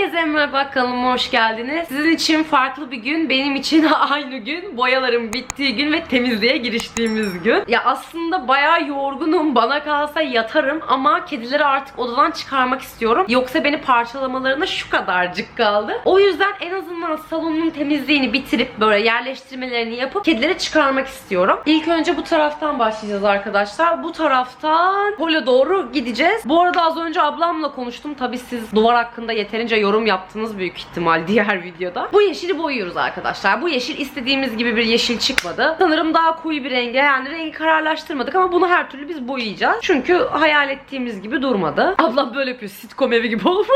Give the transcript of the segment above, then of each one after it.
Herkese merhaba kanalıma hoş geldiniz. Sizin için farklı bir gün, benim için aynı gün. Boyaların bittiği gün ve temizliğe giriştiğimiz gün. Ya aslında bayağı yorgunum. Bana kalsa yatarım ama kedileri artık odadan çıkarmak istiyorum. Yoksa beni parçalamalarına şu kadarcık kaldı. O yüzden en azından salonun temizliğini bitirip böyle yerleştirmelerini yapıp kedileri çıkarmak istiyorum. İlk önce bu taraftan başlayacağız arkadaşlar. Bu taraftan Polo doğru gideceğiz. Bu arada az önce ablamla konuştum. Tabii siz duvar hakkında yeterince yorum yaptınız büyük ihtimal diğer videoda. Bu yeşili boyuyoruz arkadaşlar. Bu yeşil istediğimiz gibi bir yeşil çıkmadı. Sanırım daha koyu bir renge yani rengi kararlaştırmadık ama bunu her türlü biz boyayacağız. Çünkü hayal ettiğimiz gibi durmadı. Ablam böyle yapıyor. Sitcom evi gibi olmuş.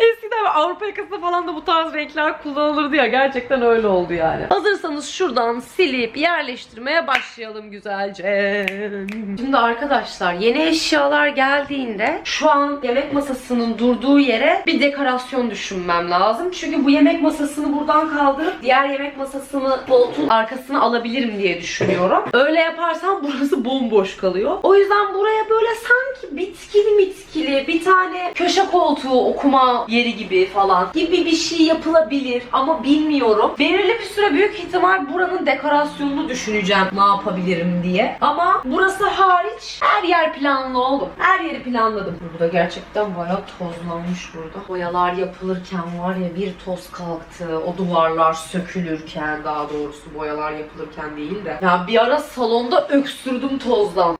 Eskiden Avrupa yakasında falan da bu tarz renkler kullanılırdı ya. Gerçekten öyle oldu yani. Hazırsanız şuradan silip yerleştirmeye başlayalım güzelce. Şimdi arkadaşlar yeni eşyalar geldiğinde şu an yemek masasının durduğu yere bir dekorasyon düşünmem lazım. Çünkü bu yemek masasını buradan kaldırıp diğer yemek masasını koltuğun arkasına alabilirim diye düşünüyorum. Öyle yaparsam burası bomboş kalıyor. O yüzden buraya böyle sanki bitkili mitkili bir tane köşe koltuğu okuma yeri gibi falan gibi bir şey yapılabilir ama bilmiyorum. Belirli bir süre büyük ihtimal buranın dekorasyonunu düşüneceğim ne yapabilirim diye. Ama burası hariç her yer planlı oğlum. Her yeri planladım. Burada gerçekten bayağı tozlanmış burada. Boyalar yapılırken var ya bir toz kalktı. O duvarlar sökülürken daha doğrusu boyalar yapılırken değil de. Ya bir ara salonda öksürdüm tozdan.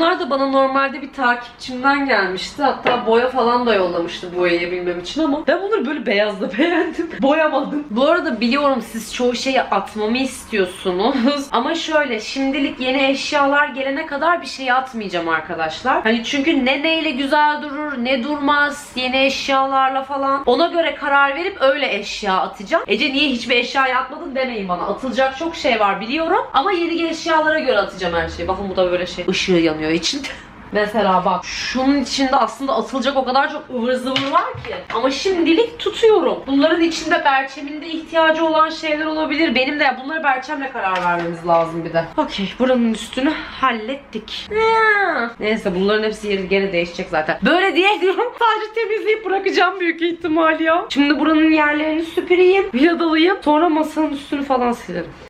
Şunlar da bana normalde bir takipçimden gelmişti. Hatta boya falan da yollamıştı boyayabilmem için ama ben bunları böyle beyazla beğendim. Boyamadım. Bu arada biliyorum siz çoğu şeyi atmamı istiyorsunuz. ama şöyle şimdilik yeni eşyalar gelene kadar bir şey atmayacağım arkadaşlar. Hani çünkü ne neyle güzel durur ne durmaz yeni eşyalarla falan. Ona göre karar verip öyle eşya atacağım. Ece niye hiçbir eşya atmadın demeyin bana. Atılacak çok şey var biliyorum. Ama yeni eşyalara göre atacağım her şeyi. Bakın bu da böyle şey. Işığı yanıyor içinde. Mesela bak şunun içinde aslında atılacak o kadar çok ıvır zıvır var ki. Ama şimdilik tutuyorum. Bunların içinde Berçem'in de ihtiyacı olan şeyler olabilir. Benim de bunları Berçem'le karar vermemiz lazım bir de. Okey buranın üstünü hallettik. Ya. Neyse bunların hepsi yeri gene değişecek zaten. Böyle diye diyorum sadece temizleyip bırakacağım büyük ihtimal ya. Şimdi buranın yerlerini süpüreyim. Vidalayayım. Sonra masanın üstünü falan silerim.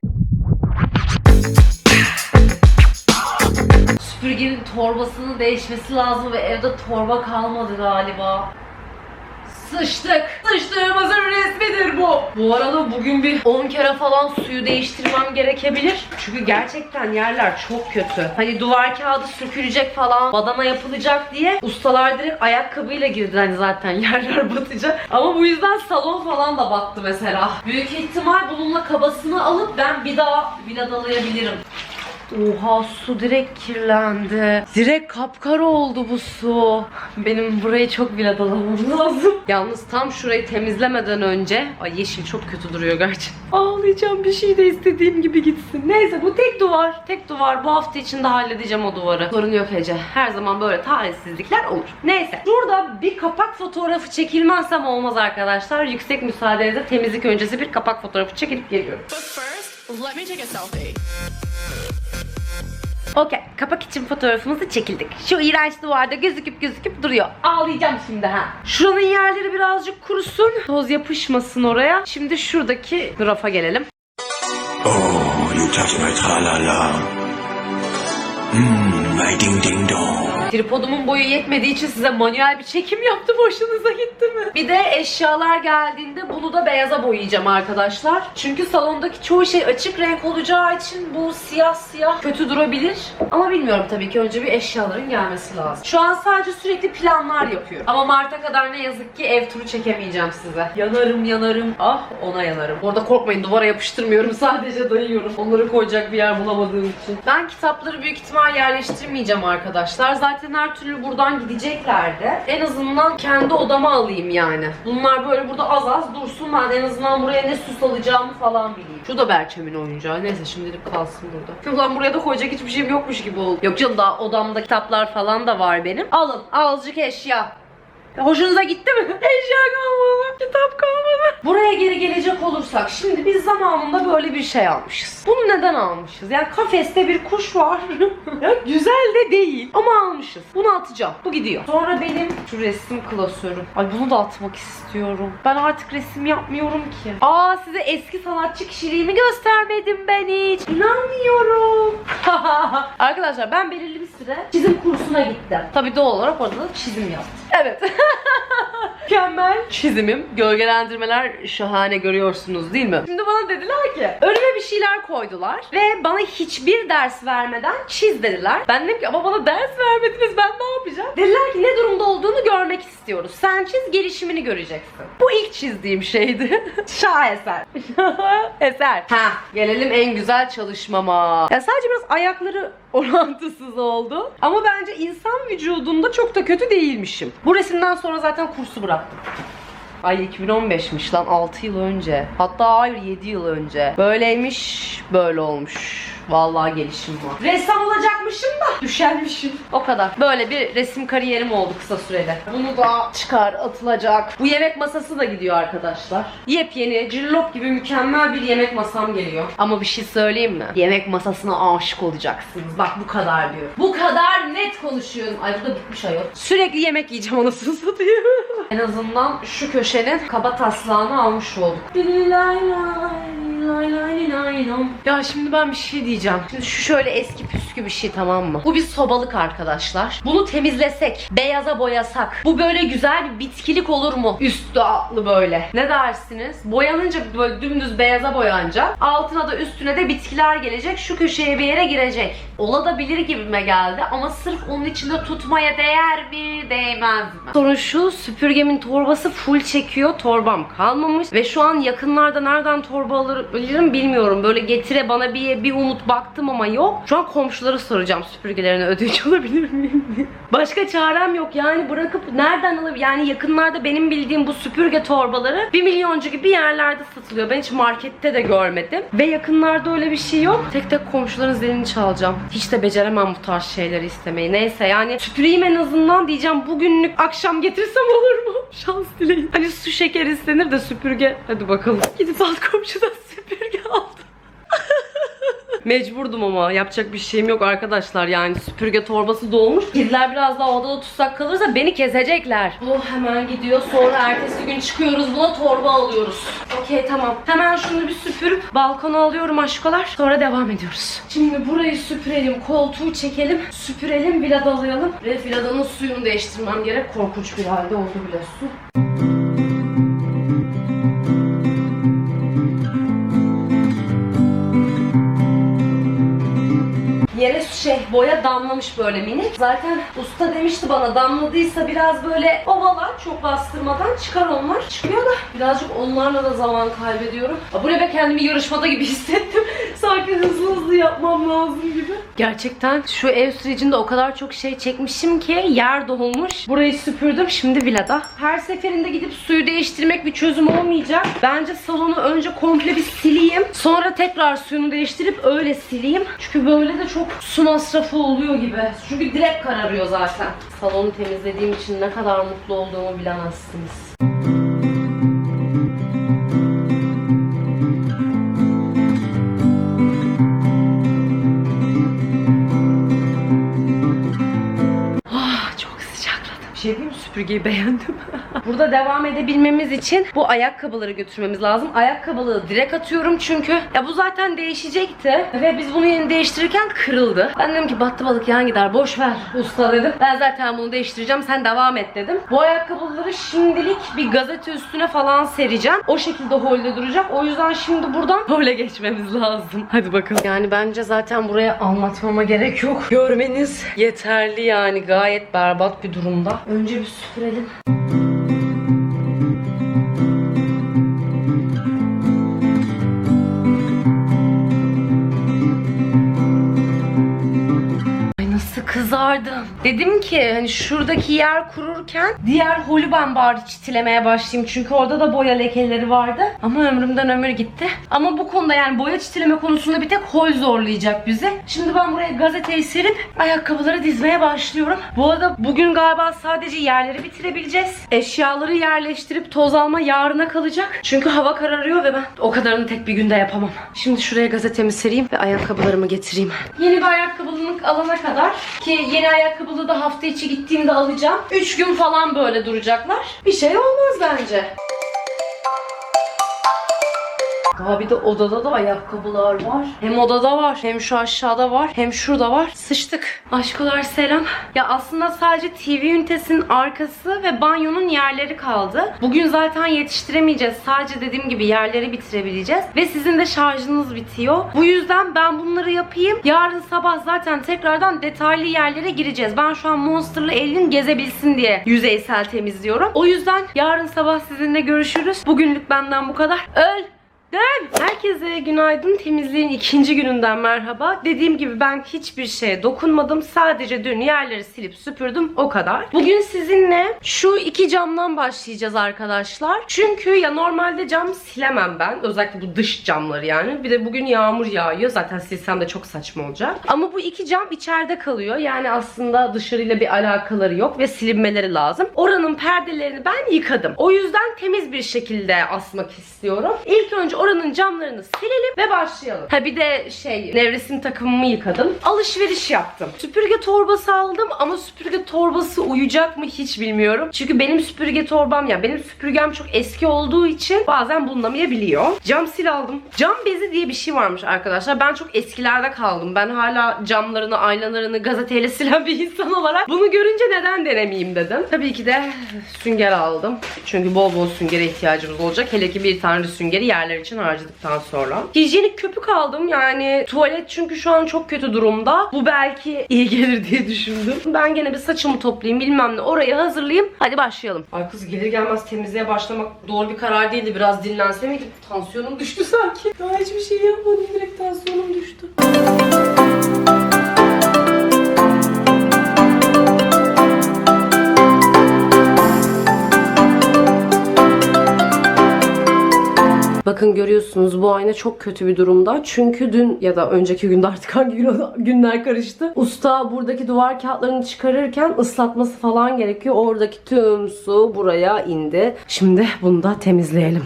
Süpürgenin torbasının değişmesi lazım ve evde torba kalmadı galiba. Sıçtık. Sıçtığımızın resmidir bu. Bu arada bugün bir 10 kere falan suyu değiştirmem gerekebilir. Çünkü gerçekten yerler çok kötü. Hani duvar kağıdı sökülecek falan, badana yapılacak diye ustalar direkt ayakkabıyla girdi hani zaten yerler batacak. Ama bu yüzden salon falan da battı mesela. Büyük ihtimal bununla kabasını alıp ben bir daha viladalayabilirim. Oha su direkt kirlendi. Direkt kapkara oldu bu su. Benim burayı çok viladalamam lazım. Yalnız tam şurayı temizlemeden önce... Ay yeşil çok kötü duruyor gerçi. Ağlayacağım bir şey de istediğim gibi gitsin. Neyse bu tek duvar. Tek duvar. Bu hafta içinde halledeceğim o duvarı. Sorun yok Ece. Her zaman böyle talihsizlikler olur. Neyse. Burada bir kapak fotoğrafı çekilmezsem olmaz arkadaşlar. Yüksek müsaadenizle temizlik öncesi bir kapak fotoğrafı çekilip geliyorum. But first, let me take a selfie. Okey, kapak için fotoğrafımızı çekildik. Şu iğrenç duvarda gözüküp gözüküp duruyor. Ağlayacağım şimdi ha. Şuranın yerleri birazcık kurusun. Toz yapışmasın oraya. Şimdi şuradaki rafa gelelim. Oh, you touch my tra-la-la. Mmm, my ding-ding-dong. Tripodumun boyu yetmediği için size manuel bir çekim yaptım. Hoşunuza gitti mi? Bir de eşyalar geldiğinde bunu da beyaza boyayacağım arkadaşlar. Çünkü salondaki çoğu şey açık renk olacağı için bu siyah siyah kötü durabilir. Ama bilmiyorum tabii ki önce bir eşyaların gelmesi lazım. Şu an sadece sürekli planlar yapıyorum. Ama Mart'a kadar ne yazık ki ev turu çekemeyeceğim size. Yanarım yanarım. Ah ona yanarım. Orada korkmayın duvara yapıştırmıyorum. Sadece dayıyorum. Onları koyacak bir yer bulamadığım için. Ben kitapları büyük ihtimal yerleştirmeyeceğim arkadaşlar. Zaten her türlü buradan gideceklerdi. En azından kendi odama alayım yani. Bunlar böyle burada az az dursun. Ben en azından buraya ne süs alacağımı falan bileyim. Şu da Berçem'in oyuncağı. Neyse şimdilik kalsın burada. Ulan buraya da koyacak hiçbir şeyim yokmuş gibi oldu. Yok canım daha odamda kitaplar falan da var benim. Alın azıcık eşya. Hoşunuza gitti mi? Eşya kalmadı. Kitap kalmadı. Buraya geri gelecek olursak şimdi biz zamanında böyle bir şey almışız. Bunu neden almışız? Yani kafeste bir kuş var. ya güzel de değil ama almışız. Bunu atacağım. Bu gidiyor. Sonra benim şu resim klasörüm. Ay bunu da atmak istiyorum. Ben artık resim yapmıyorum ki. Aa size eski sanatçı kişiliğimi göstermedim ben hiç. İnanmıyorum. Arkadaşlar ben belirli bir süre çizim kursuna gittim. Tabii doğal olarak orada da çizim yaptım. Evet. Mükemmel çizimim. Gölgelendirmeler şahane görüyorsunuz değil mi? Şimdi bana dediler ki önüme bir şeyler koydular ve bana hiçbir ders vermeden çiz dediler. Ben dedim ki ama bana ders vermediniz ben ne yapacağım? Dediler ki ne durumda olduğunu görmek istiyoruz. Sen çiz gelişimini göreceksin. Bu ilk çizdiğim şeydi. Şaheser. Eser. Ha gelelim en güzel çalışmama. Ya sadece biraz ayakları orantısız oldu. Ama bence insan vücudunda çok da kötü değilmişim. Bu resimden sonra zaten kursu bıraktım. Ay 2015'miş lan 6 yıl önce. Hatta hayır 7 yıl önce. Böyleymiş, böyle olmuş. Vallahi gelişim var. Ressam olacakmışım da düşermişim. O kadar. Böyle bir resim kariyerim oldu kısa sürede. Bunu da çıkar atılacak. Bu yemek masası da gidiyor arkadaşlar. Yepyeni, cillop gibi mükemmel bir yemek masam geliyor. Ama bir şey söyleyeyim mi? Yemek masasına aşık olacaksınız. Bak bu kadar diyor. Bu kadar net konuşuyorum. Ay bu da bitmiş ayol. Sürekli yemek yiyeceğim anasını satayım. en azından şu köşenin kaba taslağını almış olduk. Ya şimdi ben bir şey diyeceğim. Şimdi şu şöyle eski püskü bir şey tamam mı? Bu bir sobalık arkadaşlar. Bunu temizlesek, beyaza boyasak. Bu böyle güzel bir bitkilik olur mu? Üstü altlı böyle. Ne dersiniz? Boyanınca böyle dümdüz beyaza boyanacak. Altına da üstüne de bitkiler gelecek. Şu köşeye bir yere girecek. Olabilir gibime geldi ama sırf onun içinde tutmaya değer mi değmez mi? Sonra şu süpürgemin torbası full çekiyor. Torbam kalmamış ve şu an yakınlarda nereden torba alabilirim bilmiyorum. Böyle getire bana bir bir umut baktım ama yok. Şu an komşulara soracağım süpürgelerine ödünç alabilir miyim diye. Başka çarem yok yani bırakıp nereden alabilirim? Yani yakınlarda benim bildiğim bu süpürge torbaları 1 milyoncu gibi yerlerde satılıyor. Ben hiç markette de görmedim. Ve yakınlarda öyle bir şey yok. Tek tek komşuların zilini çalacağım. Hiç de beceremem bu tarz şeyleri istemeyi. Neyse yani süpüreyim en azından diyeceğim bugünlük akşam getirsem olur mu? Şans dileyin. Hani su şeker istenir de süpürge. Hadi bakalım. Gidip alt komşudan süpürge aldım. Mecburdum ama yapacak bir şeyim yok arkadaşlar yani süpürge torbası dolmuş. Kediler biraz daha odada tutsak kalırsa beni kesecekler. Oh hemen gidiyor sonra ertesi gün çıkıyoruz buna torba alıyoruz. Okey tamam. Hemen şunu bir süpürüp balkona alıyorum aşkolar. Sonra devam ediyoruz. Şimdi burayı süpürelim, koltuğu çekelim, süpürelim, vidalayalım. Ve vidadanın suyunu değiştirmem gerek. Korkunç bir halde oldu bile su. Yere şey boya damlamış böyle minik. Zaten usta demişti bana damladıysa biraz böyle ovala çok bastırmadan çıkar onlar. Çıkıyor da birazcık onlarla da zaman kaybediyorum. Bu ne be kendimi yarışmada gibi hissettim. Sanki hızlı hızlı yapmam lazım gibi. Gerçekten şu ev sürecinde o kadar çok şey çekmişim ki yer dolmuş. Burayı süpürdüm şimdi villada. Her seferinde gidip suyu değiştirmek bir çözüm olmayacak. Bence salonu önce komple bir sileyim. Sonra tekrar suyunu değiştirip öyle sileyim. Çünkü böyle de çok su masrafı oluyor gibi. Çünkü direkt kararıyor zaten. Salonu temizlediğim için ne kadar mutlu olduğumu bilemezsiniz. Ah, çok sıcakladım. Bir şey mi? Süpürgeyi beğendim. Burada devam edebilmemiz için bu ayakkabıları götürmemiz lazım. Ayakkabılığı direkt atıyorum çünkü ya bu zaten değişecekti ve biz bunu yeni değiştirirken kırıldı. Ben dedim ki battı balık yan gider boş ver usta dedim. Ben zaten bunu değiştireceğim sen devam et dedim. Bu ayakkabıları şimdilik bir gazete üstüne falan sereceğim. O şekilde holde duracak. O yüzden şimdi buradan hole geçmemiz lazım. Hadi bakalım. Yani bence zaten buraya anlatmama gerek yok. Görmeniz yeterli yani gayet berbat bir durumda. Önce bir süpürelim. Kızardım. Dedim ki hani şuradaki yer kururken diğer holü ben bari çitilemeye başlayayım. Çünkü orada da boya lekeleri vardı. Ama ömrümden ömür gitti. Ama bu konuda yani boya çitileme konusunda bir tek hol zorlayacak bizi. Şimdi ben buraya gazeteyi serip ayakkabıları dizmeye başlıyorum. Bu arada bugün galiba sadece yerleri bitirebileceğiz. Eşyaları yerleştirip toz alma yarına kalacak. Çünkü hava kararıyor ve ben o kadarını tek bir günde yapamam. Şimdi şuraya gazetemi sereyim ve ayakkabılarımı getireyim. Yeni bir ayakkabılık alana kadar ki yeni ayakkabılığı da hafta içi gittiğimde alacağım. 3 gün falan böyle duracaklar. Bir şey olmaz bence. Daha bir de odada da ayakkabılar var. Hem odada var, hem şu aşağıda var, hem şurada var. Sıçtık. Aşkolar selam. Ya aslında sadece TV ünitesinin arkası ve banyonun yerleri kaldı. Bugün zaten yetiştiremeyeceğiz. Sadece dediğim gibi yerleri bitirebileceğiz. Ve sizin de şarjınız bitiyor. Bu yüzden ben bunları yapayım. Yarın sabah zaten tekrardan detaylı yerlere gireceğiz. Ben şu an Monster'lı elin gezebilsin diye yüzeysel temizliyorum. O yüzden yarın sabah sizinle görüşürüz. Bugünlük benden bu kadar. Öl! Dön. Herkese günaydın. Temizliğin ikinci gününden merhaba. Dediğim gibi ben hiçbir şeye dokunmadım. Sadece dün yerleri silip süpürdüm. O kadar. Bugün sizinle şu iki camdan başlayacağız arkadaşlar. Çünkü ya normalde cam silemem ben. Özellikle bu dış camları yani. Bir de bugün yağmur yağıyor. Zaten silsem de çok saçma olacak. Ama bu iki cam içeride kalıyor. Yani aslında dışarıyla bir alakaları yok ve silinmeleri lazım. Oranın perdelerini ben yıkadım. O yüzden temiz bir şekilde asmak istiyorum. İlk önce oranın camlarını silelim ve başlayalım. Ha bir de şey nevresim takımımı yıkadım. Alışveriş yaptım. Süpürge torbası aldım ama süpürge torbası uyacak mı hiç bilmiyorum. Çünkü benim süpürge torbam ya benim süpürgem çok eski olduğu için bazen bulunamayabiliyor. Cam sil aldım. Cam bezi diye bir şey varmış arkadaşlar. Ben çok eskilerde kaldım. Ben hala camlarını, aynalarını gazeteyle silen bir insan olarak bunu görünce neden denemeyeyim dedim. Tabii ki de sünger aldım. Çünkü bol bol süngere ihtiyacımız olacak. Hele ki bir tane süngeri yerler için harcadıktan sonra. Hijyenik köpük aldım. Yani tuvalet çünkü şu an çok kötü durumda. Bu belki iyi gelir diye düşündüm. Ben gene bir saçımı toplayayım bilmem ne orayı hazırlayayım. Hadi başlayalım. Ay kız gelir gelmez temizliğe başlamak doğru bir karar değildi. Biraz dinlense miydim? Tansiyonum düştü sanki. Daha hiçbir şey yapmadım. Direkt tansiyonum düştü. Bakın görüyorsunuz bu ayna çok kötü bir durumda. Çünkü dün ya da önceki günde artık hangi gün, günler karıştı. Usta buradaki duvar kağıtlarını çıkarırken ıslatması falan gerekiyor. Oradaki tüm su buraya indi. Şimdi bunu da temizleyelim.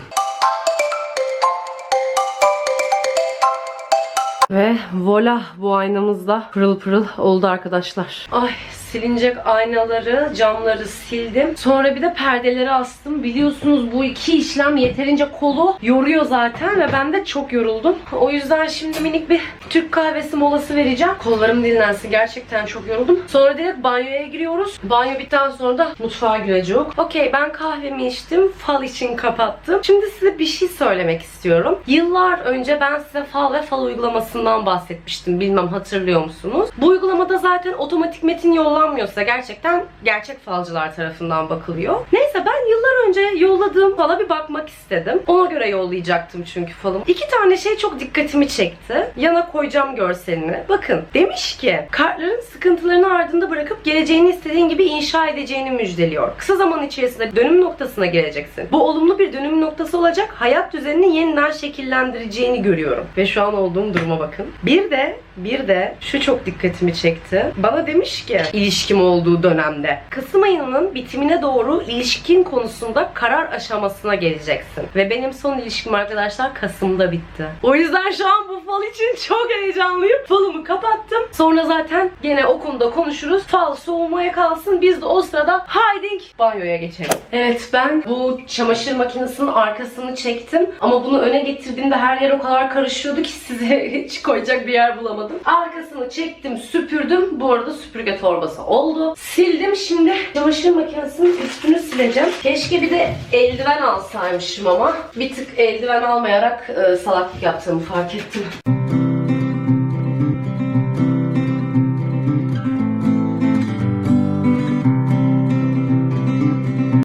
Ve voila bu aynamız da pırıl pırıl oldu arkadaşlar. Ay silinecek aynaları, camları sildim. Sonra bir de perdeleri astım. Biliyorsunuz bu iki işlem yeterince kolu yoruyor zaten ve ben de çok yoruldum. O yüzden şimdi minik bir Türk kahvesi molası vereceğim. Kollarım dinlensin. Gerçekten çok yoruldum. Sonra direkt banyoya giriyoruz. Banyo bitten sonra da mutfağa gireceğiz. Okey ben kahvemi içtim. Fal için kapattım. Şimdi size bir şey söylemek istiyorum. Yıllar önce ben size fal ve fal uygulamasından bahsetmiştim. Bilmem hatırlıyor musunuz? Bu uygulamada zaten otomatik metin yollanmıyorsa gerçekten gerçek falcılar tarafından bakılıyor. Neyse ben yıllar önce yolladığım fala bir bakmak istedim. Ona göre yollayacaktım çünkü falımı. İki tane şey çok dikkatimi çekti. Yana koyacağım görselini. Bakın demiş ki kartların sıkıntılarını ardında bırakıp geleceğini istediğin gibi inşa edeceğini müjdeliyor. Kısa zaman içerisinde dönüm noktasına geleceksin. Bu olumlu bir dönüm noktası olacak. Hayat düzenini yeniden şekillendireceğini görüyorum. Ve şu an olduğum duruma bakın. Bir de bir de şu çok dikkatimi çekti. Bana demiş ki ilişkim olduğu dönemde Kasım ayının bitimine doğru ilişkin konusunda karar aşamasına geleceksin. Ve benim son ilişkim arkadaşlar Kasım'da bitti. O yüzden şu an bu fal için çok heyecanlıyım. Falımı kapattım. Sonra zaten gene o konuda konuşuruz. Fal soğumaya kalsın. Biz de o sırada haydink banyoya geçelim. Evet ben bu çamaşır makinesinin arkasını çektim. Ama bunu öne getirdiğimde her yer o kadar karışıyordu ki size hiç koyacak bir yer bulamadım. Arkasını çektim, süpürdüm. Bu arada süpürge torbası oldu. Sildim şimdi çamaşır makinesinin üstünü sileceğim. Keşke bir de eldiven alsaymışım ama bir tık eldiven almayarak e, salaklık yaptığımı fark ettim.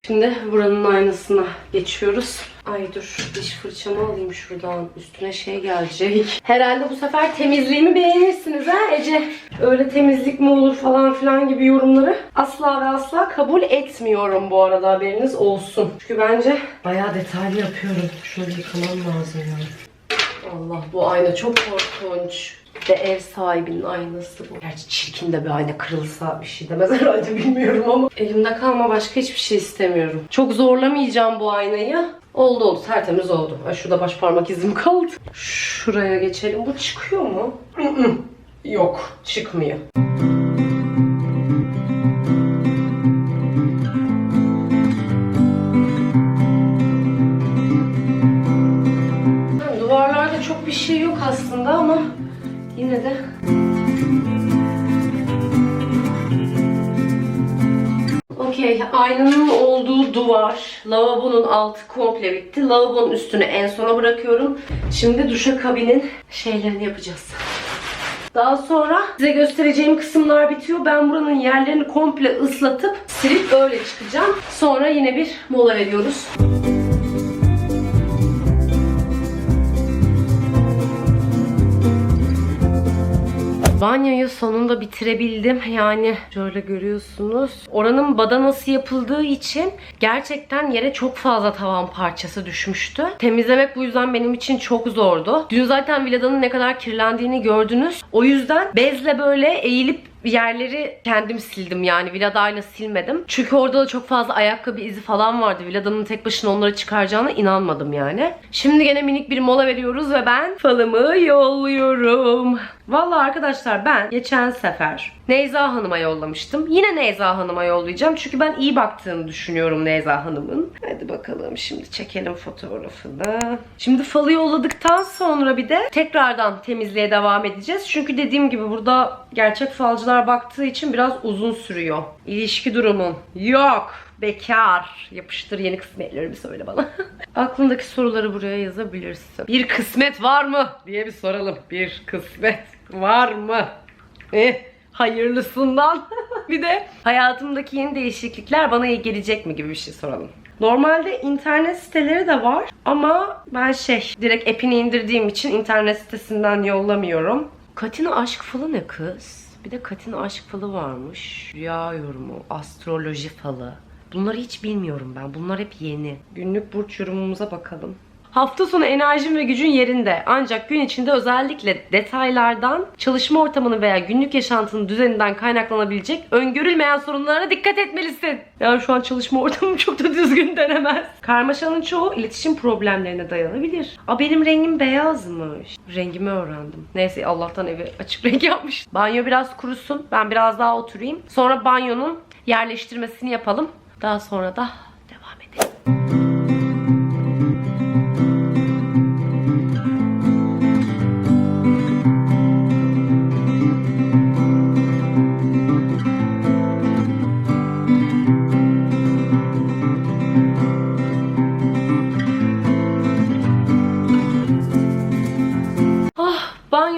Şimdi buranın aynasına geçiyoruz. Ay dur diş fırçamı alayım şuradan. Üstüne şey gelecek. Herhalde bu sefer temizliğimi beğenirsiniz ha Ece. Öyle temizlik mi olur falan filan gibi yorumları asla ve asla kabul etmiyorum bu arada haberiniz olsun. Çünkü bence bayağı detaylı yapıyorum. Şunu yıkamam lazım yani. Allah bu ayna çok korkunç. Ve ev sahibinin aynası bu. Gerçi çirkin de bir ayna kırılsa bir şey demez herhalde bilmiyorum ama. Elimde kalma başka hiçbir şey istemiyorum. Çok zorlamayacağım bu aynayı. Oldu oldu tertemiz oldu. Ay şurada baş parmak izim kaldı. Şuraya geçelim. Bu çıkıyor mu? Yok çıkmıyor. Aslında ama yine de Okey, aynanın olduğu duvar, lavabonun altı komple bitti. Lavabonun üstünü en sona bırakıyorum. Şimdi duşakabinin şeylerini yapacağız. Daha sonra size göstereceğim kısımlar bitiyor. Ben buranın yerlerini komple ıslatıp silip öyle çıkacağım. Sonra yine bir mola veriyoruz. Banyoyu sonunda bitirebildim. Yani şöyle görüyorsunuz. Oranın badanası yapıldığı için gerçekten yere çok fazla tavan parçası düşmüştü. Temizlemek bu yüzden benim için çok zordu. Dün zaten villadanın ne kadar kirlendiğini gördünüz. O yüzden bezle böyle eğilip yerleri kendim sildim yani villadayla silmedim. Çünkü orada da çok fazla ayakkabı izi falan vardı. Villadanın tek başına onları çıkaracağına inanmadım yani. Şimdi gene minik bir mola veriyoruz ve ben falımı yolluyorum. Vallahi arkadaşlar ben geçen sefer Neyza Hanım'a yollamıştım. Yine Neyza Hanım'a yollayacağım. Çünkü ben iyi baktığını düşünüyorum Neyza Hanım'ın. Hadi bakalım şimdi çekelim fotoğrafını. Şimdi falı yolladıktan sonra bir de tekrardan temizliğe devam edeceğiz. Çünkü dediğim gibi burada gerçek falcılar baktığı için biraz uzun sürüyor. İlişki durumun yok. Bekar. Yapıştır yeni kısmetlerimi söyle bana. Aklındaki soruları buraya yazabilirsin. Bir kısmet var mı diye bir soralım. Bir kısmet var mı? Eh, hayırlısından. bir de hayatımdaki yeni değişiklikler bana iyi gelecek mi gibi bir şey soralım. Normalde internet siteleri de var ama ben şey direkt app'ini indirdiğim için internet sitesinden yollamıyorum. Katina aşk falı ne kız? Bir de Katina aşk falı varmış. Rüya yorumu, astroloji falı. Bunları hiç bilmiyorum ben. Bunlar hep yeni. Günlük burç yorumumuza bakalım. Hafta sonu enerjim ve gücün yerinde. Ancak gün içinde özellikle detaylardan, çalışma ortamının veya günlük yaşantının düzeninden kaynaklanabilecek öngörülmeyen sorunlara dikkat etmelisin. Ya şu an çalışma ortamım çok da düzgün denemez. Karmaşanın çoğu iletişim problemlerine dayanabilir. Aa benim rengim beyazmış. Rengimi öğrendim. Neyse Allah'tan evi açık renk yapmış. Banyo biraz kurusun. Ben biraz daha oturayım. Sonra banyonun yerleştirmesini yapalım. Daha sonra da devam edelim.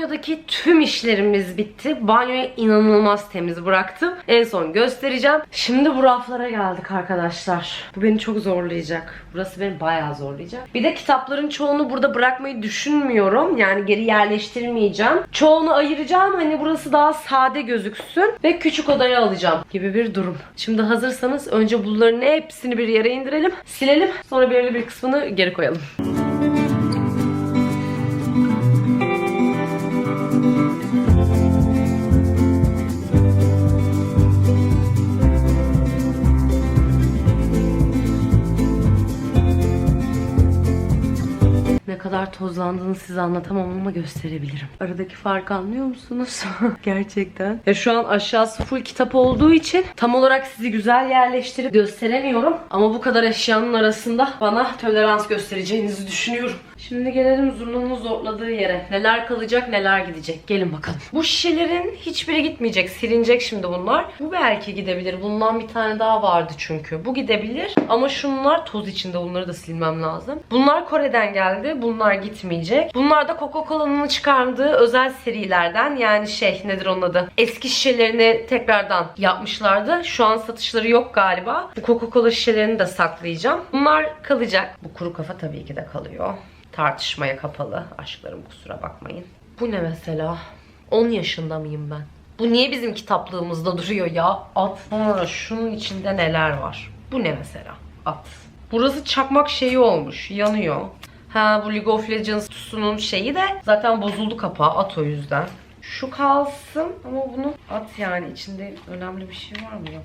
Banyodaki tüm işlerimiz bitti. Banyoyu inanılmaz temiz bıraktım. En son göstereceğim. Şimdi bu raflara geldik arkadaşlar. Bu beni çok zorlayacak. Burası beni bayağı zorlayacak. Bir de kitapların çoğunu burada bırakmayı düşünmüyorum. Yani geri yerleştirmeyeceğim. Çoğunu ayıracağım. Hani burası daha sade gözüksün. Ve küçük odaya alacağım gibi bir durum. Şimdi hazırsanız önce bunların hepsini bir yere indirelim. Silelim. Sonra belirli bir kısmını geri koyalım. Ne kadar tozlandığını size anlatamam ama gösterebilirim. Aradaki farkı anlıyor musunuz? Gerçekten. Ya şu an aşağısı full kitap olduğu için tam olarak sizi güzel yerleştirip gösteremiyorum. Ama bu kadar eşyanın arasında bana tolerans göstereceğinizi düşünüyorum. Şimdi gelelim zurnanın zorladığı yere. Neler kalacak neler gidecek. Gelin bakalım. Bu şişelerin hiçbiri gitmeyecek. Silinecek şimdi bunlar. Bu belki gidebilir. Bundan bir tane daha vardı çünkü. Bu gidebilir. Ama şunlar toz içinde. Bunları da silmem lazım. Bunlar Kore'den geldi. Bunlar gitmeyecek. Bunlar da Coca-Cola'nın çıkardığı özel serilerden. Yani şey nedir onun adı? Eski şişelerini tekrardan yapmışlardı. Şu an satışları yok galiba. Bu Coca-Cola şişelerini de saklayacağım. Bunlar kalacak. Bu kuru kafa tabii ki de kalıyor. Tartışmaya kapalı. Aşklarım kusura bakmayın. Bu ne mesela? 10 yaşında mıyım ben? Bu niye bizim kitaplığımızda duruyor ya? At. Sonra şunun içinde neler var? Bu ne mesela? At. Burası çakmak şeyi olmuş. Yanıyor. Ha bu League of Legends tusunun şeyi de zaten bozuldu kapağı. At o yüzden. Şu kalsın ama bunu at yani. içinde önemli bir şey var mı? Yok.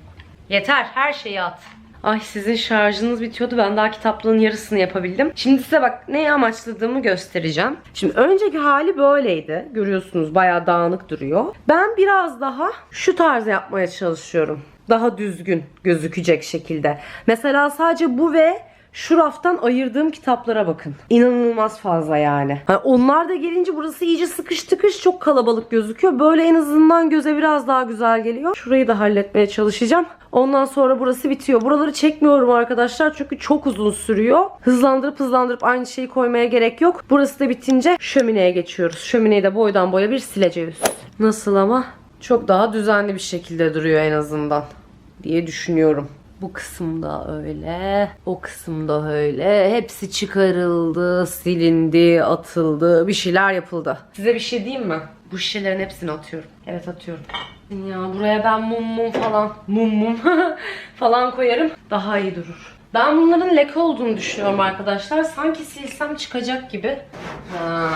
Yeter. Her şeyi at. Ay sizin şarjınız bitiyordu. Ben daha kitaplığın yarısını yapabildim. Şimdi size bak neyi amaçladığımı göstereceğim. Şimdi önceki hali böyleydi. Görüyorsunuz bayağı dağınık duruyor. Ben biraz daha şu tarz yapmaya çalışıyorum. Daha düzgün gözükecek şekilde. Mesela sadece bu ve şu raftan ayırdığım kitaplara bakın. İnanılmaz fazla yani. Hani onlar da gelince burası iyice sıkış tıkış çok kalabalık gözüküyor. Böyle en azından göze biraz daha güzel geliyor. Şurayı da halletmeye çalışacağım. Ondan sonra burası bitiyor. Buraları çekmiyorum arkadaşlar çünkü çok uzun sürüyor. Hızlandırıp hızlandırıp aynı şeyi koymaya gerek yok. Burası da bitince şömineye geçiyoruz. Şömineyi de boydan boya bir sileceğiz. Nasıl ama? Çok daha düzenli bir şekilde duruyor en azından diye düşünüyorum. Bu kısımda öyle, o kısımda öyle. Hepsi çıkarıldı, silindi, atıldı, bir şeyler yapıldı. Size bir şey diyeyim mi? Bu şişelerin hepsini atıyorum. Evet atıyorum. Ya buraya ben mum mum falan, mum mum falan koyarım. Daha iyi durur. Ben bunların leke olduğunu düşünüyorum arkadaşlar. Sanki silsem çıkacak gibi. Ha.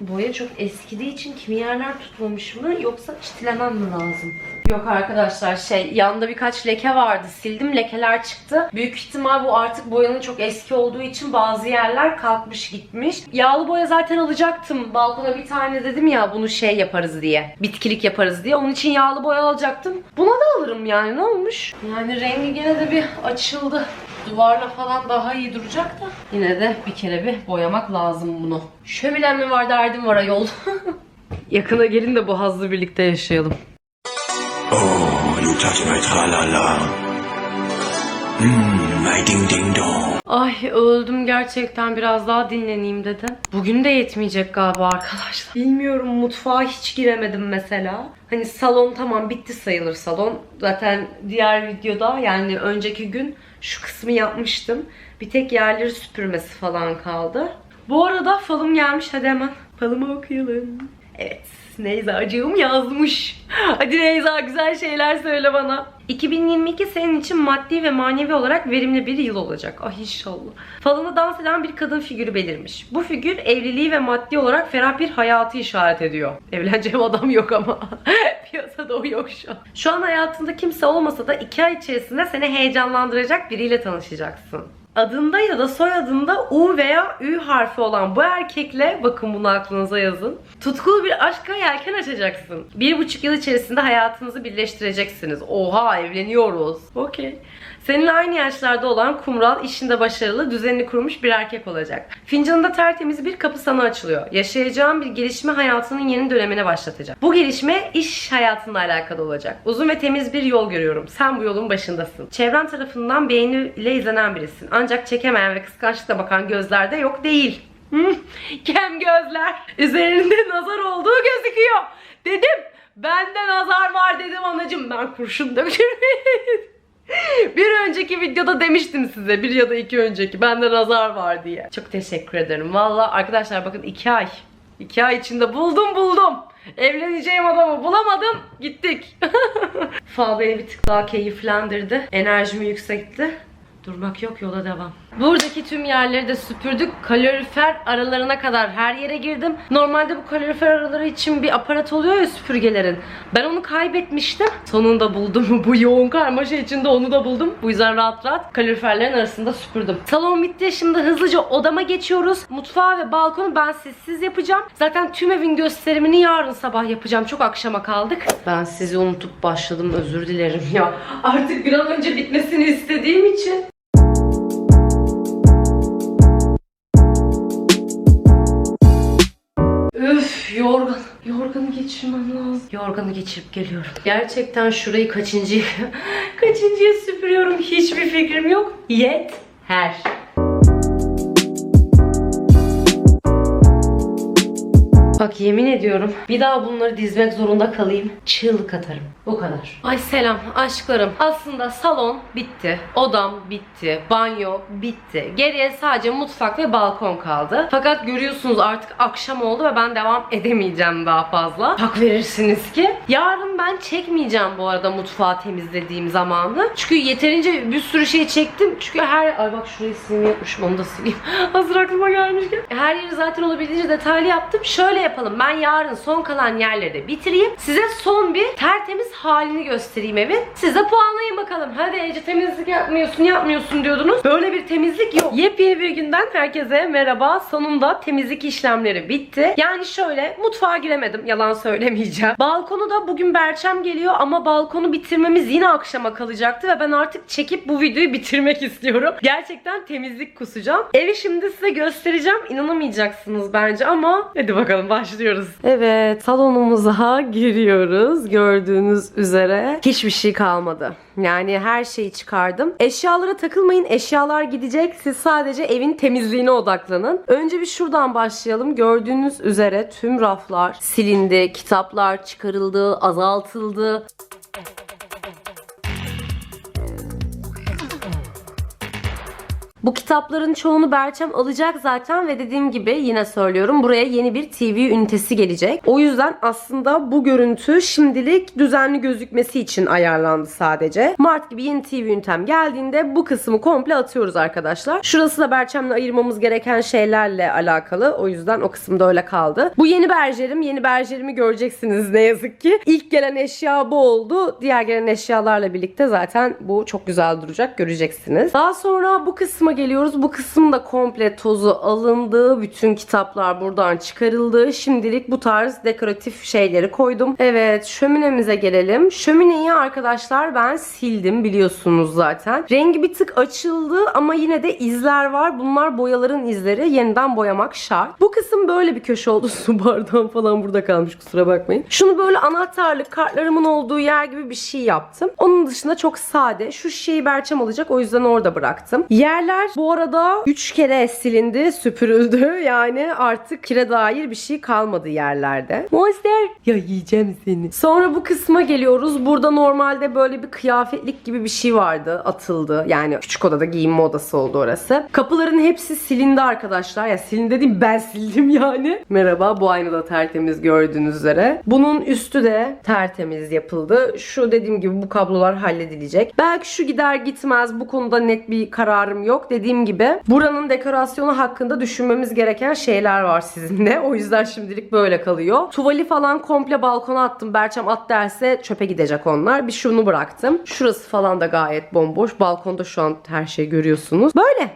Boya çok eskidiği için kimi yerler tutmamış mı yoksa çitilemem mi lazım? Yok arkadaşlar şey yanında birkaç leke vardı. Sildim lekeler çıktı. Büyük ihtimal bu artık boyanın çok eski olduğu için bazı yerler kalkmış gitmiş. Yağlı boya zaten alacaktım. Balkona bir tane dedim ya bunu şey yaparız diye. Bitkilik yaparız diye. Onun için yağlı boya alacaktım. Buna da alırım yani ne olmuş? Yani rengi gene de bir açıldı. Duvarla falan daha iyi duracak da. Yine de bir kere bir boyamak lazım bunu. Şöminem mi var derdim var ayol. Yakına gelin de bu hazzı birlikte yaşayalım. Oh, you touch my tra-la-la. Mmm, my ding-ding-dong. Ay öldüm gerçekten biraz daha dinleneyim dedim. Bugün de yetmeyecek galiba arkadaşlar. Bilmiyorum mutfağa hiç giremedim mesela. Hani salon tamam bitti sayılır salon. Zaten diğer videoda yani önceki gün şu kısmı yapmıştım. Bir tek yerleri süpürmesi falan kaldı. Bu arada falım gelmiş hadi hemen falımı okuyalım. Evet Neyzacığım yazmış. Hadi Neyza güzel şeyler söyle bana. 2022 senin için maddi ve manevi olarak verimli bir yıl olacak. Ah inşallah. Falında dans eden bir kadın figürü belirmiş. Bu figür evliliği ve maddi olarak ferah bir hayatı işaret ediyor. Evleneceğim adam yok ama. Piyasada o yok şu an. Şu an hayatında kimse olmasa da 2 ay içerisinde seni heyecanlandıracak biriyle tanışacaksın. Adında ya da soyadında U veya Ü harfi olan bu erkekle bakın bunu aklınıza yazın. Tutkulu bir aşka yelken açacaksın. Bir buçuk yıl içerisinde hayatınızı birleştireceksiniz. Oha evleniyoruz. Okey. Seninle aynı yaşlarda olan kumral, işinde başarılı, düzenini kurmuş bir erkek olacak. Fincanında tertemiz bir kapı sana açılıyor. Yaşayacağın bir gelişme hayatının yeni dönemine başlatacak. Bu gelişme iş hayatınla alakalı olacak. Uzun ve temiz bir yol görüyorum. Sen bu yolun başındasın. Çevren tarafından beğeniyle izlenen birisin. Ancak çekemeyen ve kıskançlıkla bakan gözlerde yok değil. Hmm, Kem gözler. Üzerinde nazar olduğu gözüküyor. Dedim. Bende nazar var dedim anacım. Ben kurşun dökürüm. Bir önceki videoda demiştim size bir ya da iki önceki bende nazar var diye. Çok teşekkür ederim. Valla arkadaşlar bakın iki ay. iki ay içinde buldum buldum. Evleneceğim adamı bulamadım gittik. Fal beni bir tık daha keyiflendirdi. Enerjimi yükseltti. Durmak yok yola devam. Buradaki tüm yerleri de süpürdük. Kalorifer aralarına kadar her yere girdim. Normalde bu kalorifer araları için bir aparat oluyor ya süpürgelerin. Ben onu kaybetmiştim. Sonunda buldum. Bu yoğun karmaşa içinde onu da buldum. Bu yüzden rahat rahat kaloriferlerin arasında süpürdüm. Salon bitti. Şimdi hızlıca odama geçiyoruz. Mutfağı ve balkonu ben sessiz yapacağım. Zaten tüm evin gösterimini yarın sabah yapacağım. Çok akşama kaldık. Ben sizi unutup başladım. Özür dilerim ya. Artık bir an önce bitmesini istediğim için. Üf yorgan. Yorganı geçirmem lazım. Yorganı geçirip geliyorum. Gerçekten şurayı kaçıncı kaçıncıya süpürüyorum hiçbir fikrim yok. Yet her. Bak yemin ediyorum bir daha bunları dizmek zorunda kalayım. Çığlık atarım. Bu kadar. Ay selam aşklarım. Aslında salon bitti. Odam bitti. Banyo bitti. Geriye sadece mutfak ve balkon kaldı. Fakat görüyorsunuz artık akşam oldu ve ben devam edemeyeceğim daha fazla. Hak verirsiniz ki. Yarın ben çekmeyeceğim bu arada mutfağı temizlediğim zamanı. Çünkü yeterince bir sürü şey çektim. Çünkü her... Ay bak şurayı silmeyi unutmuşum onu da sileyim. Hazır aklıma gelmişken. Her yeri zaten olabildiğince detaylı yaptım. Şöyle yapalım. Ben yarın son kalan yerleri de bitireyim. Size son bir tertemiz halini göstereyim evin. Siz de puanlayın bakalım. Hadi Ece temizlik yapmıyorsun yapmıyorsun diyordunuz. Böyle bir temizlik yok. Yepyeni bir günden herkese merhaba. Sonunda temizlik işlemleri bitti. Yani şöyle mutfağa giremedim. Yalan söylemeyeceğim. Balkonu da bugün Berçem geliyor ama balkonu bitirmemiz yine akşama kalacaktı ve ben artık çekip bu videoyu bitirmek istiyorum. Gerçekten temizlik kusacağım. Evi şimdi size göstereceğim. İnanamayacaksınız bence ama hadi bakalım başlıyoruz. Evet salonumuza giriyoruz. Gördüğünüz üzere hiçbir şey kalmadı. Yani her şeyi çıkardım. Eşyalara takılmayın. Eşyalar gidecek. Siz sadece evin temizliğine odaklanın. Önce bir şuradan başlayalım. Gördüğünüz üzere tüm raflar silindi. Kitaplar çıkarıldı, azaltıldı. Bu kitapların çoğunu Berçem alacak zaten ve dediğim gibi yine söylüyorum buraya yeni bir TV ünitesi gelecek. O yüzden aslında bu görüntü şimdilik düzenli gözükmesi için ayarlandı sadece. Mart gibi yeni TV ünitem geldiğinde bu kısmı komple atıyoruz arkadaşlar. Şurası da Berçem'le ayırmamız gereken şeylerle alakalı. O yüzden o kısımda öyle kaldı. Bu yeni berjerim. Yeni berjerimi göreceksiniz ne yazık ki. İlk gelen eşya bu oldu. Diğer gelen eşyalarla birlikte zaten bu çok güzel duracak göreceksiniz. Daha sonra bu kısma geliyoruz. Bu kısım da komple tozu alındı. Bütün kitaplar buradan çıkarıldı. Şimdilik bu tarz dekoratif şeyleri koydum. Evet şöminemize gelelim. Şömineyi arkadaşlar ben sildim biliyorsunuz zaten. Rengi bir tık açıldı ama yine de izler var. Bunlar boyaların izleri. Yeniden boyamak şart. Bu kısım böyle bir köşe oldu. Su bardağım falan burada kalmış kusura bakmayın. Şunu böyle anahtarlık kartlarımın olduğu yer gibi bir şey yaptım. Onun dışında çok sade. Şu şişeyi Berçem alacak o yüzden orada bıraktım. Yerler bu arada 3 kere silindi, süpürüldü. Yani artık kire dair bir şey kalmadı yerlerde. Monster! Ya yiyeceğim seni. Sonra bu kısma geliyoruz. Burada normalde böyle bir kıyafetlik gibi bir şey vardı. Atıldı. Yani küçük odada giyinme odası oldu orası. Kapıların hepsi silindi arkadaşlar. Ya silindi dediğim ben sildim yani. Merhaba bu aynada tertemiz gördüğünüz üzere. Bunun üstü de tertemiz yapıldı. Şu dediğim gibi bu kablolar halledilecek. Belki şu gider gitmez. Bu konuda net bir kararım yok. Dediğim gibi buranın dekorasyonu hakkında düşünmemiz gereken şeyler var sizinle. O yüzden şimdilik böyle kalıyor. Tuvali falan komple balkona attım. Berçem at derse çöpe gidecek onlar. Bir şunu bıraktım. Şurası falan da gayet bomboş. Balkonda şu an her şeyi görüyorsunuz. Böyle.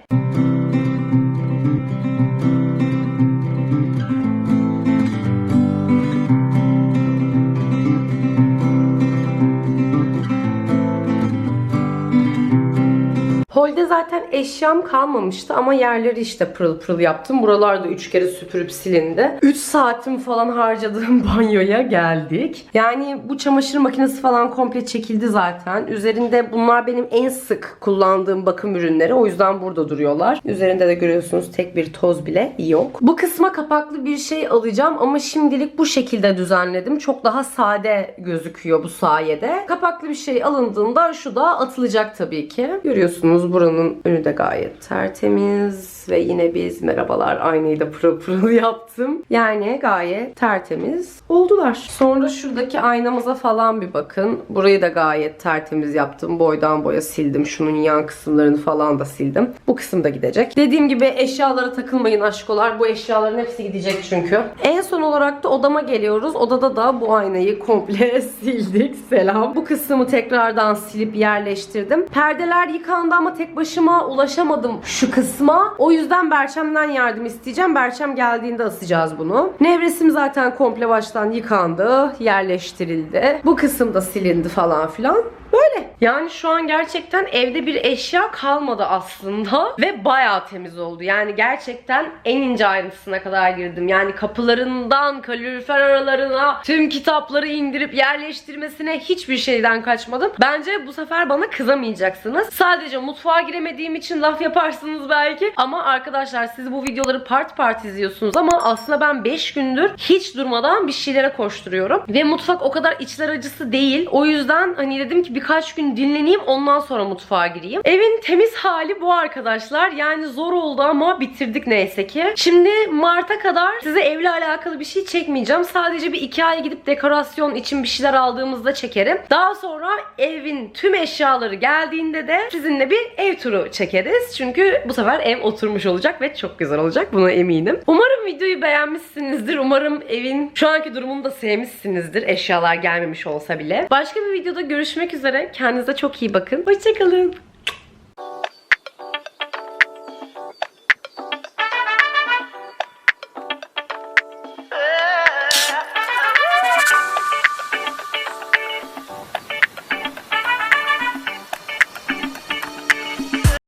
Holde zaten eşyam kalmamıştı ama yerleri işte pırıl pırıl yaptım. Buralarda 3 kere süpürüp silindi. 3 saatim falan harcadığım banyoya geldik. Yani bu çamaşır makinesi falan komple çekildi zaten. Üzerinde bunlar benim en sık kullandığım bakım ürünleri. O yüzden burada duruyorlar. Üzerinde de görüyorsunuz tek bir toz bile yok. Bu kısma kapaklı bir şey alacağım ama şimdilik bu şekilde düzenledim. Çok daha sade gözüküyor bu sayede. Kapaklı bir şey alındığında şu da atılacak tabii ki. Görüyorsunuz buranın önü de gayet tertemiz ve yine biz merhabalar aynayı da pırıl pırıl yaptım. Yani gayet tertemiz oldular. Sonra şuradaki aynamıza falan bir bakın. Burayı da gayet tertemiz yaptım. Boydan boya sildim. Şunun yan kısımlarını falan da sildim. Bu kısım da gidecek. Dediğim gibi eşyalara takılmayın aşkolar. Bu eşyaların hepsi gidecek çünkü. En son olarak da odama geliyoruz. Odada da bu aynayı komple sildik. Selam. Bu kısmı tekrardan silip yerleştirdim. Perdeler yıkandı ama tek başıma ulaşamadım şu kısma. O yüzden Berçem'den yardım isteyeceğim. Berçem geldiğinde asacağız bunu. Nevresim zaten komple baştan yıkandı, yerleştirildi. Bu kısım da silindi falan filan. Böyle. Yani şu an gerçekten evde bir eşya kalmadı aslında ve bayağı temiz oldu. Yani gerçekten en ince ayrıntısına kadar girdim. Yani kapılarından kalorifer aralarına tüm kitapları indirip yerleştirmesine hiçbir şeyden kaçmadım. Bence bu sefer bana kızamayacaksınız. Sadece mutfağa giremediğim için laf yaparsınız belki. Ama arkadaşlar siz bu videoları part part izliyorsunuz ama aslında ben 5 gündür hiç durmadan bir şeylere koşturuyorum. Ve mutfak o kadar içler acısı değil. O yüzden hani dedim ki birkaç gün dinleneyim ondan sonra mutfağa gireyim. Evin temiz hali bu arkadaşlar. Yani zor oldu ama bitirdik neyse ki. Şimdi Mart'a kadar size evle alakalı bir şey çekmeyeceğim. Sadece bir iki ay gidip dekorasyon için bir şeyler aldığımızda çekerim. Daha sonra evin tüm eşyaları geldiğinde de sizinle bir ev turu çekeriz. Çünkü bu sefer ev oturmuş olacak ve çok güzel olacak. Buna eminim. Umarım videoyu beğenmişsinizdir. Umarım evin şu anki durumunu da sevmişsinizdir. Eşyalar gelmemiş olsa bile. Başka bir videoda görüşmek üzere. Kendinize çok iyi bakın. Hoşçakalın.